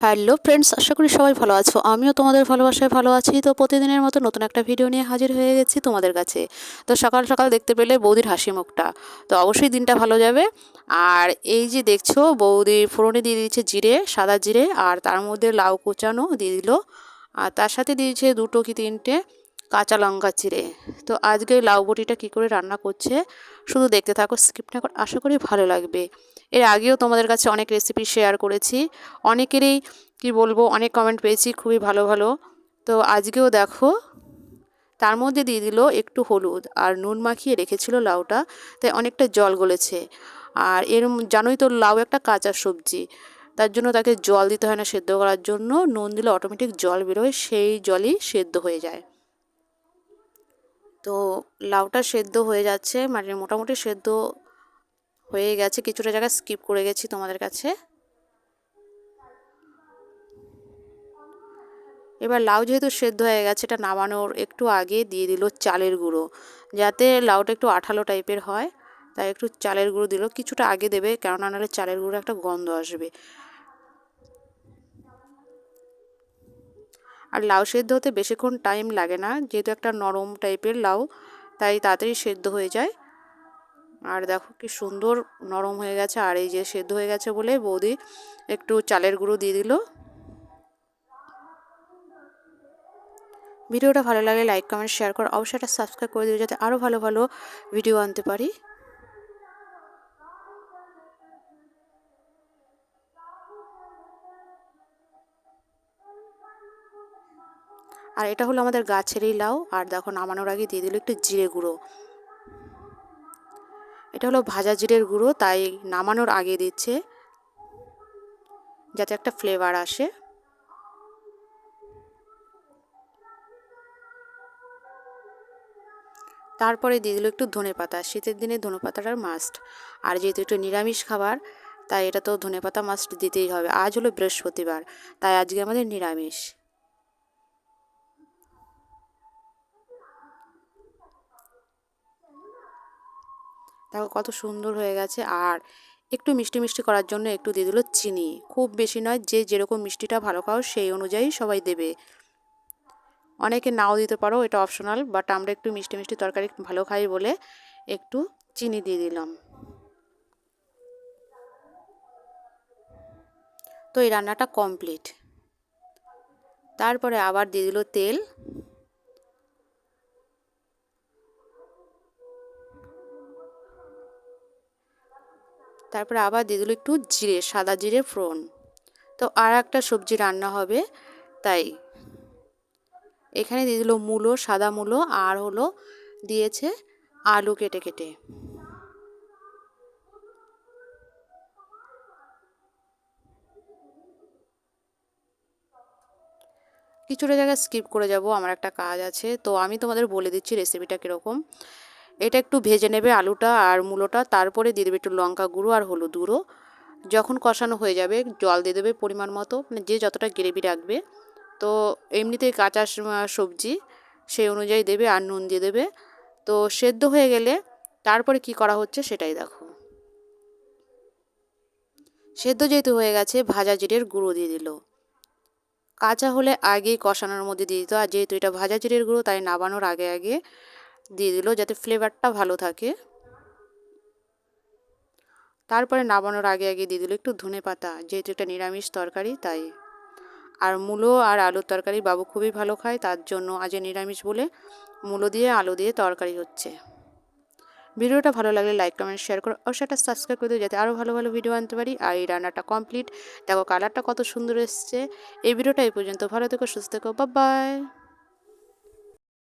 Hello friends আশা করি সবাই ভালো আছো। আমিও তোমাদের ভালোবাসায় ভালো আছি। তো প্রতিদিনের মতো নতুন একটা ভিডিও নিয়ে হাজির হয়ে গেছি তোমাদের কাছে। তো সকাল সকাল দেখতে পেলে বৌদির হাসি মুখটা। তো অবশ্যই দিনটা ভালো যাবে। আর এই যে দেখছ, বৌদি ফোড়নে দিয়ে দিয়েছে জিরে, সাদা জিরে, আর তার মধ্যে লাউ কোচানো দিয়ে দিল। আর তার সাথে দিয়েছে দুটো কি তিনটে কাঁচা লঙ্কা চিড়ে। তো আজকে লাউ বটিটা কী করে রান্না করছে, শুধু দেখতে থাকো স্কিপটা আশা করি ভালো লাগবে। এর আগেও তোমাদের কাছে অনেক রেসিপি শেয়ার করেছি। অনেকেরই, কি বলব, অনেক কমেন্ট পেয়েছি, খুবই ভালো ভালো। তো আজকেও দেখো, তার মধ্যে দিয়ে দিল একটু হলুদ আর নুন মাখিয়ে রেখেছিল লাউটা, তাই অনেকটা জল গলেছে। আর এর জানোই তো লাউ একটা কাঁচা সবজি, তার জন্য তাকে জল দিতে হয় না সেদ্ধ করার জন্য, নুন দিলে অটোমেটিক জল বেরোয়, সেই জলই সেদ্ধ হয়ে যায়। তো লাউটা সেদ্ধ হয়ে যাচ্ছে মানে মোটামুটি সেদ্ধ হয়ে গেছে। কিছুটা জায়গা স্কিপ করে গেছি তোমাদের কাছে। এবার লাউ যেহেতু সেদ্ধ হয়ে গেছে, এটা নামানোর একটু আগে দিয়ে দিল চালের গুঁড়ো, যাতে লাউটা একটু আঠালো টাইপের হয়। তাই একটু চালের গুঁড়ো দিল, কিছুটা আগে দেবে, কেননা নাহলে চালের গুঁড়ো একটা গন্ধ আসবে। আর লাউ সেদ্ধ হতে বেশিক্ষণ টাইম লাগে না, যেহেতু একটা নরম টাইপের লাউ, তাই তাড়াতাড়ি সেদ্ধ হয়ে যায়। আর দেখো কি সুন্দর নরম হয়ে গেছে, আর এই যে সেদ্ধ হয়ে গেছে বলে বৌদি একটু চালের গুঁড়ো দিয়ে দিল। ভিডিওটা ভালো লাগলে লাইক কমেন্ট শেয়ার করো। অবশ্যই একটা সাবস্ক্রাইব করে দিও, যাতে আরও ভালো ভালো ভিডিও আনতে পারি। আর এটা হলো আমাদের গাছেরই লাউ, আর দেখো নামানোর আগে দিয়ে দিল একটু জিরে গুঁড়ো। এটা হলো ভাজা জিরের গুঁড়ো, তাই নামানোর আগে দিচ্ছে, যাতে একটা ফ্লেভার আসে। তারপরে দিয়ে দিল একটু ধনে পাতা, শীতের দিনে ধনে পাতাটার মাস্ট আর যেহেতু একটু নিরামিষ খাবার, তাই এটা তো ধনে পাতা মাস্ট দিতেই হবে। আজ হলো বৃহস্পতিবার, তাই আজকে আমাদের নিরামিষ। দেখো কত সুন্দর হয়ে গেছে। আর একটু মিষ্টি মিষ্টি করার জন্য একটু দিয়ে দিল চিনি। খুব বেশি নয়, যে যেরকম মিষ্টিটা ভালো খাও সেই অনুযায়ী সবাই দেবে। অনেকে নাও দিতে পারো, এটা অপশনাল বাট আমরা একটু মিষ্টি মিষ্টি তরকারি ভালো খাই বলে একটু চিনি দিয়ে দিলাম। তো এই রান্নাটা কমপ্লিট তারপরে আবার দিয়ে দিল তেল। তারপরে আবার দিয়ে দিল একটু জিরে, সাদা জিরে ফোড়ন। তো আর একটা সবজি রান্না হবে, তাই। এখানে দিয়ে দিল মূলো, সাদা মূলো, আর হলো দিয়েছে আলু কেটে কেটে। কিছুটা জায়গায় স্কিপ করে যাব, আমার একটা কাজ আছে। তো আমি তোমাদের বলে দিচ্ছি রেসিপিটা কীরকম। এটা একটু ভেজে নেবে আলুটা আর মূলোটা, তারপরে দিয়ে দেবে একটু লঙ্কা গুঁড়ো আর হলুদ গুঁড়ো। যখন কষানো হয়ে যাবে, জল দিয়ে দেবে পরিমাণ মতো মানে যে যতটা গ্রেভি রাখবে। তো এমনিতেই কাঁচা সবজি, সেই অনুযায়ী দেবে আর নুন দিয়ে দেবে। তো সেদ্ধ হয়ে গেলে তারপরে কি করা হচ্ছে সেটাই দেখো। সেদ্ধ যেহেতু হয়ে গেছে, ভাজা জিরের গুঁড়ো দিয়ে দিল। কাঁচা হলে আগেই কষানোর মধ্যে দিয়ে দিত আর যেহেতু এটা ভাজা জিরের গুঁড়ো, তাই নাবানোর আগে আগে দিয়ে দিল যাতে ফ্লেভারটা ভালো থাকে। তারপরে নামানোর আগে আগে দিয়ে দিল একটু ধনে পাতা, যেহেতু এটা নিরামিষ তরকারি, তাই। আর মূলো আর আলুর তরকারি বাবু খুবই ভালো খায়, তার জন্য আজ নিরামিষ বলে মূলো দিয়ে, আলু দিয়ে তরকারি হচ্ছে। ভিডিওটা ভালো লাগলে লাইক কমেন্ট শেয়ার করো। অবশ্যই একটা সাবস্ক্রাইব করে দিও যাতে আরও ভালো ভালো ভিডিও আনতে পারি। আর এই রান্নাটা কমপ্লিট দেখো কালারটা কত সুন্দর এসছে। এই ভিডিওটা এই পর্যন্ত। ভালো থেকো, সুস্থ থেকো। বা বাই